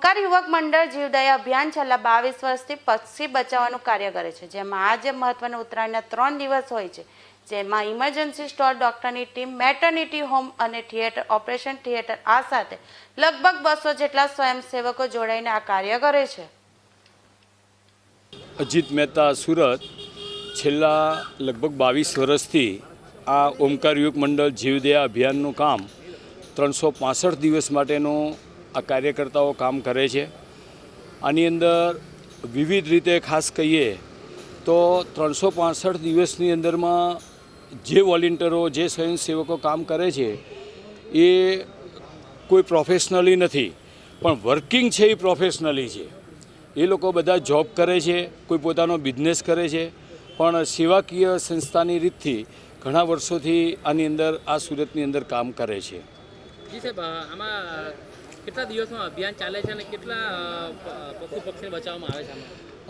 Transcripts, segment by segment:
ઓમકાર યુવક મંડળ જીવદયા અભિયાન છેલ્લા બાવીસ વર્ષથી પક્ષી બચાવવાનું કાર્ય કરે છે. જેમાં આજે મહત્વના ઉત્તરાયણના ત્રણ દિવસ હોય છે, જેમાં ઇમરજન્સી સ્ટોર, ડોક્ટરની ટીમ, મેટર્નિટી હોમ અને થિયેટર, ઓપરેશન થિયેટર આ સાથે લગભગ બસો જેટલા સ્વયંસેવકો જોડાઈને આ કાર્ય કરે છે. અજીત મહેતા, સુરત, છેલ્લા લગભગ બાવીસ વર્ષથી આ ઓમકાર યુવક મંડળ જીવદયા અભિયાનનું કામ ત્રણસો દિવસ માટેનું આ કાર્યકર્તાઓ કામ કરે છે. આની અંદર વિવિધ રીતે ખાસ કહીએ તો ત્રણસો પાસઠ દિવસની અંદરમાં જે વોલેન્ટિયરો, જે સ્વયંસેવકો કામ કરે છે, એ કોઈ પ્રોફેશનલી નથી, પણ વર્કિંગ છે એ પ્રોફેશનલી છે. એ લોકો બધા જોબ કરે છે, કોઈ પોતાનો બિઝનેસ કરે છે, પણ સેવાકીય સંસ્થાની રીતથી ઘણા વર્ષોથી આની અંદર, આ સુરતની અંદર કામ કરે છે. આમાં કેટલા દિવસમાં અભિયાન ચાલે છે અને કેટલા પશુ પક્ષીને બચાવવામાં આવે છે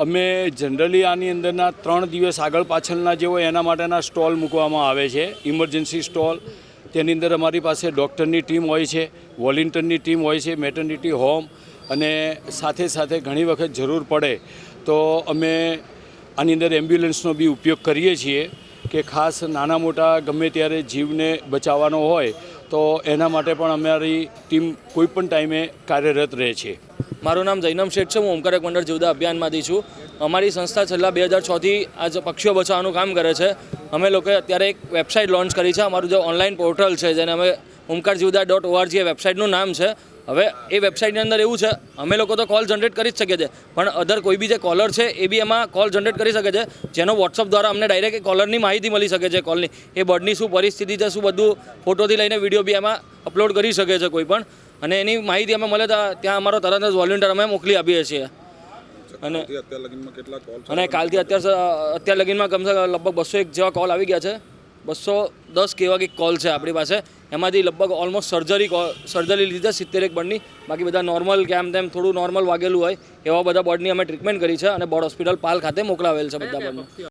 અમે જનરલી આની અંદરના ત્રણ દિવસ આગળ પાછળના જે હોય એના માટેના સ્ટોલ મૂકવામાં આવે છે, ઇમરજન્સી સ્ટોલ. તેની અંદર અમારી પાસે ડૉક્ટરની ટીમ હોય છે, વોલેન્ટિયરની ટીમ હોય છે, મેટર્નિટી હોમ અને સાથે સાથે ઘણી વખત જરૂર પડે. તો અમે આની અંદર એમ્બ્યુલન્સનો બી ઉપયોગ કરીએ છીએ કે ખાસ નાના મોટા ગમે ત્યારે જીવને બચાવવાનો હોય તો એના માટે પણ અમારી ટીમ કોઈપણ ટાઈમે કાર્યરત રહે છે. મારું નામ જૈનમ શેઠ છે, હું ઓમકારક મંડળ જીવદા અભિયાનમાંથી છું. અમારી સંસ્થા છેલ્લા બે હજાર છથી આજ પક્ષીઓ બચાવવાનું કામ કરે છે. અમે લોકોએ અત્યારે એક વેબસાઇટ લોન્ચ કરી છે, અમારું જે ઓનલાઈન પોર્ટલ છે, જેને અમે ઓમકાર જીવદા ડોટ ઓઆરજી એ વેબસાઇટનું નામ છે. હવે એ વેબસાઇટની અંદર એવું છે, અમે લોકો તો કોલ જનરેટ કરી જ શકીએ છીએ, પણ અધર કોઈ બી જે કોલર છે, એ બી એમાં કોલ જનરેટ કરી શકે છે. જેનો વોટ્સઅપ દ્વારા અમને ડાયરેક્ટ કોલરની માહિતી મળી શકે છે કોલની એ બર્ડની શું પરિસ્થિતિ છે, શું બધું ફોટોથી લઈને વીડિયો બી એમાં અપલોડ કરી શકે છે કોઈ પણ. અને એની માહિતી અમે મળે તો ત્યાં અમારો તરત જ વોલ્યુન્ટર અમે મોકલી આપીએ છીએ. અને અત્યાર લગીનમાં કેટલા કોલ અને કાલથી અત્યાર અત્યાર લગીનમાં કમસે કમ લગભગ બસો એક જેવા કોલ આવી ગયા છે. બસો દસ કેવા કંઈક કોલ છે આપણી પાસે. એમાંથી લગભગ ઓલમોસ્ટ સર્જરી કોલ સર્જરી લીધે સિત્તેર એક બર્ડની બાકી બધા નોર્મલ કે આમ તેમ થોડું નોર્મલ વાગેલું હોય એવા બધા બર્ડની અમે ટ્રીટમેન્ટ કરી છે અને બોર્ડ હોસ્પિટલ પાલ ખાતે મોકલાવેલ છે બધા બર્ડને